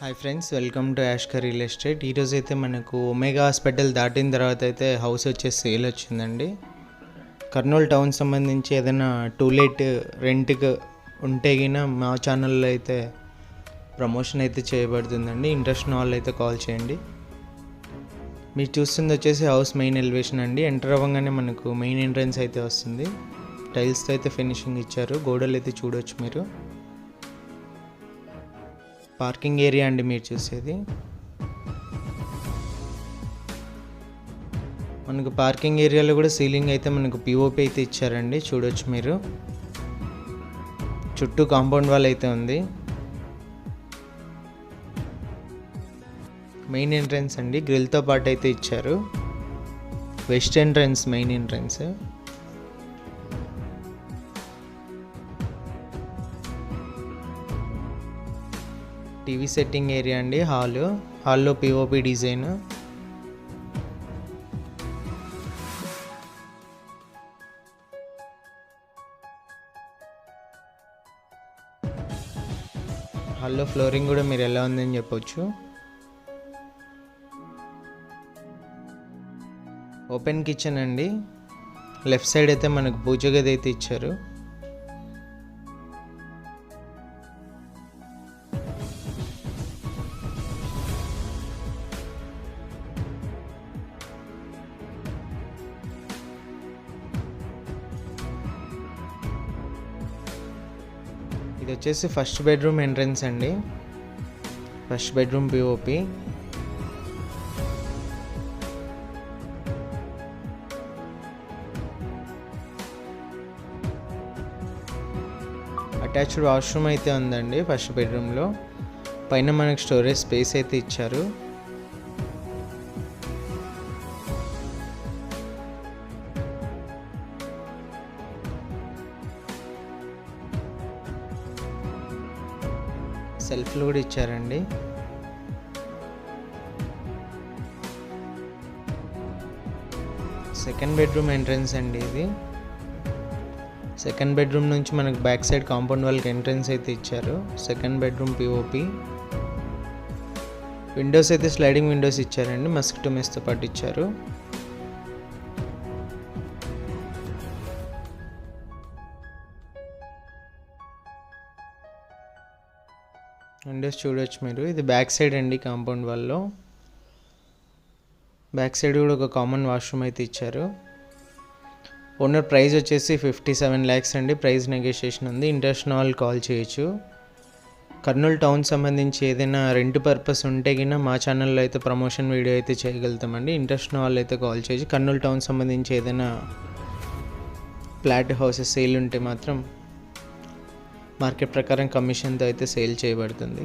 Hi friends welcome to Yashkar real estate ఈరోజు అయితే మనకు ఒమేగా హాస్పిటల్ దాటిన తర్వాత అయితే హౌస్ వచ్చేసి సేల్ వచ్చిందండి. కర్నూలు టౌన్ సంబంధించి ఏదైనా టూ లేట్ రెంట్కి ఉంటే గిన మా ఛానల్లో అయితే ప్రమోషన్ అయితే చేయబడుతుందండి. ఇంట్రెస్ట్ వాళ్ళు అయితే కాల్ చేయండి. మీరు చూస్తుంది వచ్చేసి హౌస్ మెయిన్ ఎలివేషన్ అండి. ఎంటర్ అవ్వగానే మనకు మెయిన్ ఎంట్రన్స్ అయితే వస్తుంది. టైల్స్తో అయితే ఫినిషింగ్ ఇచ్చారు. గోడలు అయితే చూడొచ్చు మీరు. పార్కింగ్ ఏరియా అండి మీరు చూసేది. మనకు పార్కింగ్ ఏరియాలో కూడా సీలింగ్ అయితే మనకు పిఓపి అయితే ఇచ్చారండి చూడొచ్చు మీరు. చుట్టూ కాంపౌండ్ వాల్ అయితే ఉంది. మెయిన్ ఎంట్రన్స్ అండి గ్రిల్తో పాటు అయితే ఇచ్చారు. West entrance main entrance. TV setting area అండి హాల్. హాల్లో పిఓపి డిజైన్. హాల్లో ఫ్లోరింగ్ కూడా మీరు ఎలా ఉందని చెప్పొచ్చు. ఓపెన్ కిచెన్ అండి. లెఫ్ట్ సైడ్ అయితే మనకు పూజ గది అయితే ఇచ్చారు. ఇది వచ్చేసి ఫస్ట్ బెడ్రూమ్ ఎంట్రన్స్ అండి. First bedroom POP attached washroom అయితే ఉందండి ఫస్ట్ బెడ్రూమ్లో పైన మనకు స్టోరేజ్ స్పేస్ అయితే ఇచ్చారు. సెల్ఫ్లు కూడా ఇచ్చారండి. సెకండ్ బెడ్రూమ్ ఎంట్రన్స్ అండి ఇది. సెకండ్ బెడ్రూమ్ నుంచి మనకు బ్యాక్ సైడ్ కాంపౌండ్ వాళ్ళకి ఎంట్రన్స్ అయితే ఇచ్చారు. సెకండ్ బెడ్రూమ్ పిఓపి విండోస్ అయితే స్లైడింగ్ విండోస్ ఇచ్చారండి. మస్కిటో మెస్తో పాటు ఇచ్చారు. విండోస్ చూడొచ్చు మీరు ఇది బ్యాక్ సైడ్ అండి కాంపౌండ్ వాళ్ళలో బ్యాక్ సైడ్ కూడా ఒక కామన్ వాష్రూమ్ అయితే ఇచ్చారు. ఓనర్ ప్రైస్ వచ్చేసి ఫిఫ్టీ సెవెన్ ల్యాక్స్ అండి. ప్రైస్ నెగోషియేషన్ ఉంది. ఇంట్రెస్ట్ కాల్ చేయొచ్చు. కర్నూలు టౌన్ సంబంధించి ఏదైనా రెంట్ పర్పస్ ఉంటే కింద మా ఛానల్లో అయితే ప్రమోషన్ వీడియో అయితే చేయగలుగుతామండి. ఇంట్రెస్ట్ వాళ్ళు అయితే కాల్ చేయొచ్చు. కర్నూలు టౌన్ సంబంధించి ఏదైనా ఫ్లాట్ హౌసెస్ సేల్ ఉంటే మాత్రం. మార్కెట్ ప్రకారం కమిషన్తో అయితే సేల్ చేయబడుతుంది.